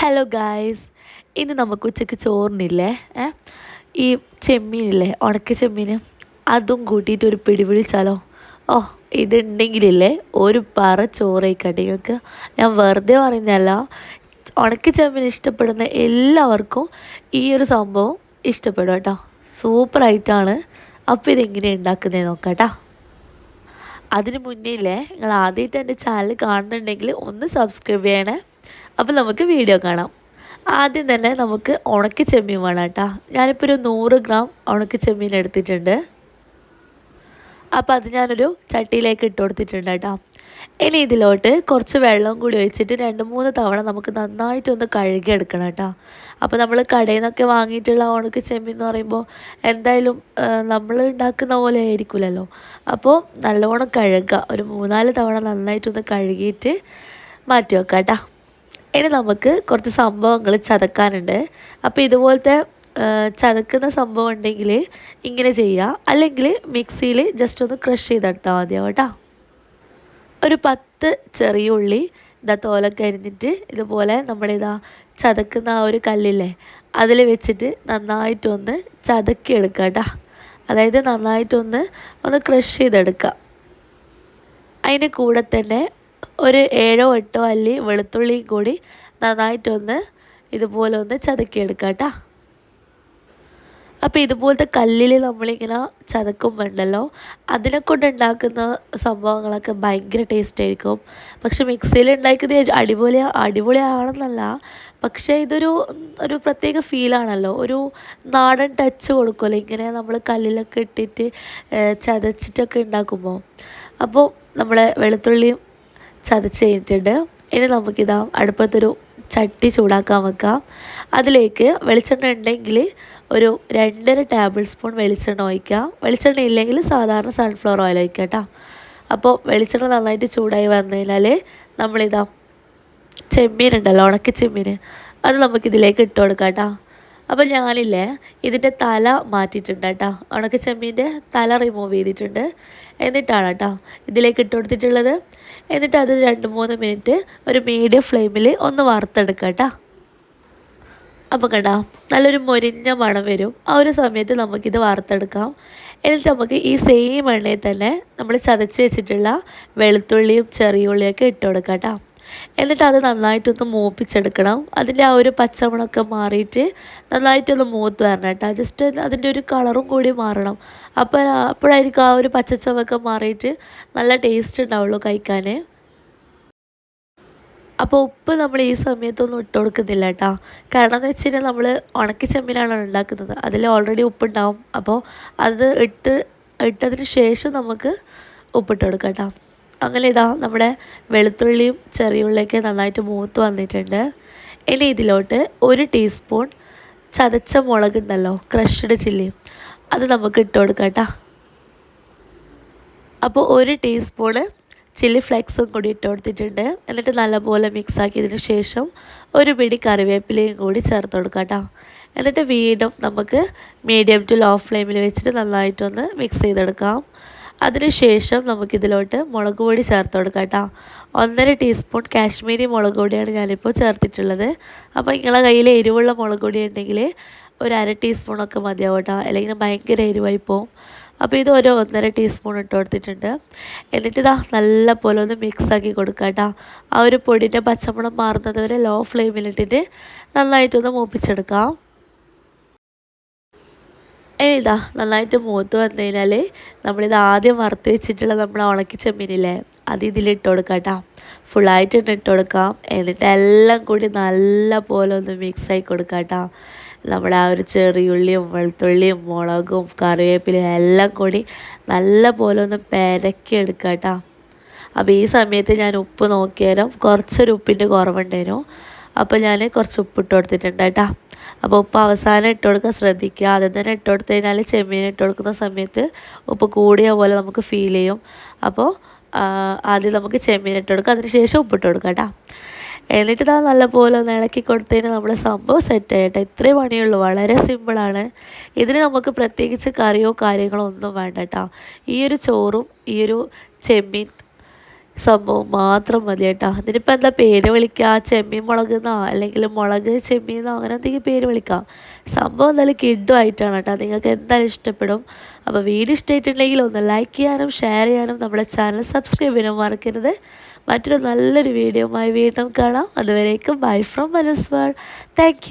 Hello guys ഇന്ന് നമുക്ക് ഉച്ചയ്ക്ക് ചോറിനില്ലേ? ഈ ചെമ്മീനില്ലേ? ഉണക്ക ചെമ്മീൻ അതും കൂട്ടിയിട്ട് ഒരു പിടി പിടിച്ചാലോ? ഓ ഇതുണ്ടെങ്കിലില്ലേ ഒരു പറ ചോറേക്കട്ടെ നിങ്ങൾക്ക്. ഞാൻ വെറുതെ പറയുന്നതല്ല. ഉണക്ക ചെമ്മീൻ ഇഷ്ടപ്പെടുന്ന എല്ലാവർക്കും ഈ ഒരു സംഭവം ഇഷ്ടപ്പെടും കേട്ടോ. സൂപ്പറായിട്ടാണ്. അപ്പോൾ ഇതെങ്ങനെ ഉണ്ടാക്കുന്നത് നോക്കാം അതിന് മുന്നേ ഇല്ലേ നിങ്ങൾ ആദ്യമായിട്ട് എന്റെ ചാനൽ കാണുന്നുണ്ടെങ്കിൽ ഒന്ന് സബ്സ്ക്രൈബ് ചെയ്യണേ. അപ്പോൾ നമുക്ക് വീഡിയോ കാണാം. ആദ്യം തന്നെ നമുക്ക് ഉണക്ക ചെമ്മീൻ വേണം കേട്ടോ. ഞാനിപ്പോൾ ഒരു നൂറ് ഗ്രാം ഉണക്ക ചെമ്മീൻ എടുത്തിട്ടുണ്ട്. അപ്പോൾ അത് ഞാനൊരു ചട്ടിയിലേക്ക് ഇട്ട് കൊടുത്തിട്ടുണ്ട് കേട്ടോ. ഇനി ഇതിലോട്ട് കുറച്ച് വെള്ളം കൂടി ഒഴിച്ചിട്ട് രണ്ട് മൂന്ന് തവണ നമുക്ക് നന്നായിട്ടൊന്ന് കഴുകിയെടുക്കണം കേട്ടോ. അപ്പോൾ നമ്മൾ കടയിൽ നിന്നൊക്കെ വാങ്ങിയിട്ടുള്ള ഉണക്ക ചെമ്മീൻ എന്ന് പറയുമ്പോൾ എന്തായാലും നമ്മൾ ഉണ്ടാക്കുന്ന പോലെ ആയിരിക്കില്ലല്ലോ അപ്പോൾ നല്ലോണം കഴുകുക ഒരു മൂന്നാൽ തവണ നന്നായിട്ടൊന്ന് കഴുകിയിട്ട് മാറ്റി വെക്കാം കേട്ടോ. ഇനി നമുക്ക് കുറച്ച് സംഭവങ്ങൾ ചതക്കാനുണ്ട്. അപ്പോൾ ഇതുപോലത്തെ ചതക്കുന്ന സംഭവം ഉണ്ടെങ്കിൽ ഇങ്ങനെ ചെയ്യുക. അല്ലെങ്കിൽ മിക്സിയിൽ ജസ്റ്റ് ഒന്ന് ക്രഷ് ചെയ്തെടുത്താൽ മതിയാവും കേട്ടോ. ഒരു പത്ത് ചെറിയ ഉള്ളി ഇതാ തോലൊക്കെ അരിഞ്ഞിട്ട് ഇതുപോലെ നമ്മളിതാ ചതക്കുന്ന ആ ഒരു കല്ലില്ലേ അതിൽ വെച്ചിട്ട് നന്നായിട്ടൊന്ന് ചതക്കിയെടുക്കുക കേട്ടോ. അതായത് നന്നായിട്ടൊന്ന് ഒന്ന് ക്രഷ് ചെയ്തെടുക്കുക. അതിന്റെ കൂടെ തന്നെ ഒരു ഏഴോ എട്ടോ അല്ലി വെളുത്തുള്ളിയും കൂടി നന്നായിട്ടൊന്ന് ഇതുപോലെ ഒന്ന് ചതക്കിയെടുക്കുക കേട്ടോ അപ്പോൾ ഇതുപോലത്തെ കല്ലിൽ നമ്മളിങ്ങനെ ചതക്കുമ്പോണ്ടല്ലോ അതിനെ കൊണ്ട് ഉണ്ടാക്കുന്ന സംഭവങ്ങളൊക്കെ ഭയങ്കര ടേസ്റ്റ് ആയിരിക്കും പക്ഷെ മിക്സിയിൽ ഉണ്ടാക്കുന്നത് അടിപൊളി അടിപൊളിയാണെന്നല്ല പക്ഷേ ഇതൊരു ഒരു പ്രത്യേക ഫീലാണല്ലോ. ഒരു നാടൻ ടച്ച് കൊടുക്കുമല്ലോ ഇങ്ങനെ നമ്മൾ കല്ലിലൊക്കെ ഇട്ടിട്ട് ചതച്ചിട്ടൊക്കെ ഉണ്ടാക്കുമ്പോൾ അപ്പോൾ നമ്മളെ വെളുത്തുള്ളിയും ചതച്ച് കഴിഞ്ഞിട്ടുണ്ട്. ഇനി നമുക്കിതാ അടുപ്പത്തൊരു ചട്ടി ചൂടാക്കാൻ വെക്കാം. അതിലേക്ക് വെളിച്ചെണ്ണ ഉണ്ടെങ്കിൽ ഒരു രണ്ടര ടേബിൾ സ്പൂൺ വെളിച്ചെണ്ണ ഒഴിക്കുക വെളിച്ചെണ്ണ ഇല്ലെങ്കിൽ സാധാരണ സൺഫ്ലവർ ഓയിൽ ഒഴിക്കുക കേട്ടോ അപ്പോൾ വെളിച്ചെണ്ണ നന്നായിട്ട് ചൂടായി വന്നു കഴിഞ്ഞാൽ നമ്മളിതാ ചെമ്മീൻ ഉണ്ടല്ലോ ഉണക്ക ചെമ്മീൻ. അത് നമുക്കിതിലേക്ക് ഇട്ട് കൊടുക്കാം കേട്ടോ അപ്പോൾ ഞാനില്ലേ ഇതിന്റെ തല മാറ്റിയിട്ടുണ്ട് കേട്ടോ ഉണക്ക ചെമ്മീന്റെ തല റിമൂവ് ചെയ്തിട്ടുണ്ട്. എന്നിട്ടാണ് കേട്ടോ ഇതിലേക്ക് ഇട്ട് കൊടുത്തിട്ടുള്ളത്. എന്നിട്ട് അത് രണ്ട് മൂന്ന് മിനിറ്റ് ഒരു മീഡിയം ഫ്ലെയിമിൽ ഒന്ന് വറുത്തെടുക്കുക കേട്ടോ അപ്പോൾ കണ്ടോ നല്ലൊരു മൊരിഞ്ഞ മണം വരും. ആ ഒരു സമയത്ത് നമുക്കിത് വറുത്തെടുക്കാം. എന്നിട്ട് നമുക്ക് ഈ സെയിം എണ്ണയിൽ തന്നെ നമ്മൾ ചതച്ച് വെച്ചിട്ടുള്ള വെളുത്തുള്ളിയും ചെറിയ ഉള്ളിയൊക്കെ ഇട്ട് കൊടുക്കാം കേട്ടോ എന്നിട്ട് അത് നന്നായിട്ടൊന്ന് മൂപ്പിച്ചെടുക്കണം. അതിന്റെ ആ ഒരു പച്ചമുളൊക്കെ മാറിയിട്ട് നന്നായിട്ടൊന്ന് മൂത്ത് വരണം കേട്ടോ. ജസ്റ്റ് അതിന്റെ ഒരു കളറും കൂടി മാറണം. അപ്പോൾ അപ്പോഴായിരിക്കും ആ ഒരു പച്ചച്ചവൊക്കെ മാറിയിട്ട് നല്ല ടേസ്റ്റ് ഉണ്ടാവുള്ളൂ കഴിക്കാൻ. അപ്പോൾ ഉപ്പ് നമ്മൾ ഈ സമയത്തൊന്നും ഇട്ട് കൊടുക്കുന്നില്ല കേട്ടോ. കാരണം എന്ന് വെച്ച് കഴിഞ്ഞാൽ നമ്മൾ ഉണക്കി ചെമ്മീനാണ് ഉണ്ടാക്കുന്നത്. അതിൽ ഓൾറെഡി ഉപ്പുണ്ടാവും. അപ്പോൾ അത് ഇട്ട് ഇട്ടതിന് ശേഷം നമുക്ക് ഉപ്പിട്ട് കൊടുക്കാം കേട്ടോ. അങ്ങനെ ഇതാ നമ്മുടെ വെളുത്തുള്ളിയും ചെറിയുള്ളിയൊക്കെ നന്നായിട്ട് മൂത്ത് വന്നിട്ടുണ്ട്. ഇനി ഇതിലോട്ട് ഒരു ടീസ്പൂൺ ചതച്ച മുളകുണ്ടല്ലോ ക്രഷ്ഡ് ചില്ലി അത് നമുക്ക് ഇട്ട് കൊടുക്കാം കേട്ടോ അപ്പോൾ ഒരു ടീസ്പൂണ് ചില്ലി ഫ്ലെക്സും കൂടി ഇട്ട് കൊടുത്തിട്ടുണ്ട്. എന്നിട്ട് നല്ലപോലെ മിക്സ് ആക്കിയതിന് ശേഷം ഒരു പിടി കറിവേപ്പിലയും കൂടി ചേർത്ത് കൊടുക്കാം കേട്ടോ എന്നിട്ട് വീണ്ടും നമുക്ക് മീഡിയം ടു ലോ ഫ്ലെയിമിൽ വെച്ചിട്ട് നന്നായിട്ടൊന്ന് മിക്സ് ചെയ്തെടുക്കാം. അതിനുശേഷം നമുക്കിതിലോട്ട് മുളക് പൊടി ചേർത്ത് കൊടുക്കാം കേട്ടോ. ഒന്നര ടീസ്പൂൺ കാശ്മീരി മുളക് പൊടിയാണ് ഞാനിപ്പോൾ ചേർത്തിട്ടുള്ളത്. അപ്പോൾ നിങ്ങളെ കയ്യിൽ എരിവുള്ള മുളക് പൊടി ഉണ്ടെങ്കിൽ ഒരു അര ടീസ്പൂണൊക്കെ മതിയാവും കേട്ടോ. അല്ലെങ്കിൽ ഭയങ്കര എരിവായി പോവും. അപ്പോൾ ഇത് ഒരു ഒന്നര ടീസ്പൂൺ ഇട്ട് കൊടുത്തിട്ടുണ്ട്. എന്നിട്ട് ഇതാ നല്ല പോലെ ഒന്ന് മിക്സാക്കി കൊടുക്കുക കേട്ടോ. ആ ഒരു പൊടിന്റെ പച്ചമുളം മാറുന്നത് വരെ ലോ ഫ്ലെയിമിലിട്ടിട്ട് നന്നായിട്ടൊന്ന് മൂപ്പിച്ചെടുക്കാം. ഇതാ നന്നായിട്ട് മൂത്ത് വന്നു കഴിഞ്ഞാൽ നമ്മളിത് ആദ്യം വറുത്ത് വെച്ചിട്ടുള്ള നമ്മൾ ഉണക്കി ചെമ്മീനില്ലേ അത് ഇതിലിട്ട് കൊടുക്കാം കേട്ടോ ഫുള്ളായിട്ട് ഇട്ട് കൊടുക്കാം. എന്നിട്ട് എല്ലാം കൂടി നല്ല പോലെ ഒന്ന് മിക്സ് ആയി കൊടുക്കാം കേട്ടോ നമ്മുടെ ആ ഒരു ചെറിയുള്ളിയും വെളുത്തുള്ളിയും മുളകും കറിവേപ്പിലയും എല്ലാം കൂടി നല്ല പോലെ ഒന്ന് പെരക്കി എടുക്കാം കേട്ടോ അപ്പോൾ ഈ സമയത്ത് ഞാൻ ഉപ്പ് നോക്കിയാലും കുറച്ചൊരു ഉപ്പിന്റെ കുറവുണ്ടായിരുന്നു. അപ്പോൾ ഞാൻ കുറച്ച് ഉപ്പിട്ട് കൊടുത്തിട്ടുണ്ട് കേട്ടോ. അപ്പോൾ ഉപ്പ് അവസാനം ഇട്ട് കൊടുക്കാൻ ശ്രദ്ധിക്കുക. ആദ്യം തന്നെ ഇട്ട് കൊടുത്തു കഴിഞ്ഞാൽ ചെമ്മീൻ ഇട്ട് കൊടുക്കുന്ന സമയത്ത് ഉപ്പ് കൂടിയ പോലെ നമുക്ക് ഫീൽ ചെയ്യും. അപ്പോൾ ആദ്യം നമുക്ക് ചെമ്മീൻ ഇട്ട് കൊടുക്കുക അതിനുശേഷം ഉപ്പിട്ട് കൊടുക്കാം കേട്ടോ എന്നിട്ട് ഇതാ നല്ലപോലെ ഒന്ന് ഇളക്കി കൊടുത്തതിന് നമ്മുടെ സംഭവം സെറ്റ് ആയിട്ടെ. ഇത്രയും പണിയുള്ളൂ. വളരെ സിമ്പിളാണ് ഇതിന് നമുക്ക് പ്രത്യേകിച്ച് കറിയോ കാര്യങ്ങളോ ഒന്നും വേണ്ട കേട്ടോ ഈ ഒരു ചോറും ഈ ഒരു ചെമ്മീൻ സംഭവം മാത്രം മതി കേട്ടോ അതിനിപ്പോൾ എന്താ പേര് വിളിക്കുക ചെമ്മീൻ മുളക് എന്നോ അല്ലെങ്കിൽ മുളക് ചെമ്മീൻ എന്നോ അങ്ങനെ എന്തെങ്കിലും പേര് വിളിക്കാം. സംഭവം എന്തായാലും കിഡുമായിട്ടാണ് കേട്ടോ നിങ്ങൾക്ക് എന്തായാലും ഇഷ്ടപ്പെടും. അപ്പോൾ വീഡിയോ ഇഷ്ടമായിട്ടുണ്ടെങ്കിൽ ഒന്ന് ലൈക്ക് ചെയ്യാനും ഷെയർ ചെയ്യാനും നമ്മുടെ ചാനൽ സബ്സ്ക്രൈബ് ചെയ്യാനും മറക്കരുത്. മറ്റൊരു നല്ലൊരു വീഡിയോയുമായി വീണ്ടും കാണാം. അതുവരേക്കും ബൈ ഫ്രം മലസ്വാൾ താങ്ക്